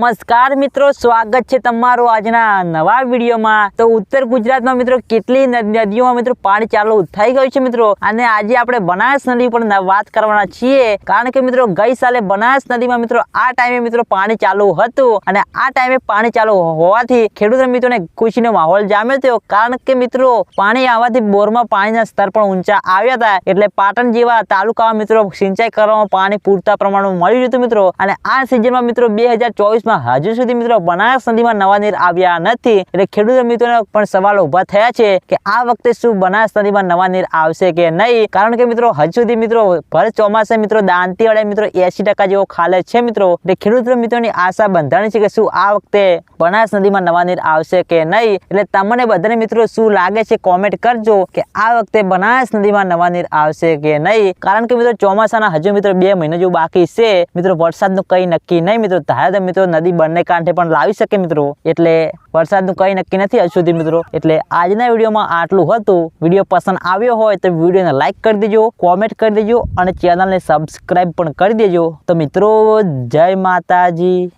નમસ્કાર મિત્રો, સ્વાગત છે તમારું આજના નવા વિડીયોમાં. તો ઉત્તર ગુજરાતમાં મિત્રો કેટલી નદીઓમાં મિત્રો પાણી ચાલુ થઈ ગયું છે મિત્રો? અને આજે આપણે બનાસ નદી પર વાત કરવાના છીએ. કારણ કે મિત્રો ગઈ સાલે બનાસ નદીમાં મિત્રો આ ટાઈમે મિત્રો પાણી ચાલુ હતું. અને આ ટાઈમે પાણી ચાલુ હોવાથી ખેડૂત મિત્રોને ખુશીનો માહોલ જામ્યો હતો કારણ કે મિત્રો પાણી આવવાથી બોરમાં પાણીના સ્તર પણ ઊંચા આવ્યા હતા. એટલે પાટણ જેવા તાલુકામાં મિત્રો સિંચાઈ કરવામાં પાણી પૂરતા પ્રમાણમાં મળી રહ્યું હતું મિત્રો. અને આ સિઝનમાં મિત્રો બે હજાર ચોવીસમાં હજુ સુધી મિત્રો બનાસ નદીમાં નવા નીર આવ્યા નથી. એટલે ખેડૂત મિત્રોને પણ સવાલ ઊભા થયા છે કે આ વખતે શું બનાસ નદીમાં નવા નીર આવશે કે નહીં? કારણ કે મિત્રો હજુ સુધી મિત્રો ભર ચોમાસે મિત્રો દાંતી વડે મિત્રો એસી ટકા જેવો ખાલે છે મિત્રો. એટલે ખેડૂત મિત્રોની આશા બંધાણી છે કે શું આ વખતે બનાસ નદીમાં નવા નીર આવશે કે નહીં? એટલે તમને બધાને મિત્રો શું લાગે છે કોમેન્ટ કરજો કે આ વખતે બનાસ નદીમાં નવા નીર આવશે કે નહીં? કારણ કે મિત્રો ચોમાસાના હજુ મિત્રો બે મહિના જેવું બાકી છે. મિત્રો વરસાદનું કંઈ નક્કી નહીં મિત્રો. ધારે મિત્રો નદી બંને કાંઠે પણ લાવી શકે મિત્રો. એટલે વરસાદનું કંઈ નક્કી નથી હજુ સુધી મિત્રો. એટલે આજના વિડીયોમાં આટલું હતું. વીડિયો પસંદ આવ્યો હોય તો વિડીયોને લાઇક કરી દેજો, કોમેન્ટ કરી દેજો અને ચેનલને સબસ્ક્રાઈબ પણ કરી દેજો. તો મિત્રો, જય માતાજી.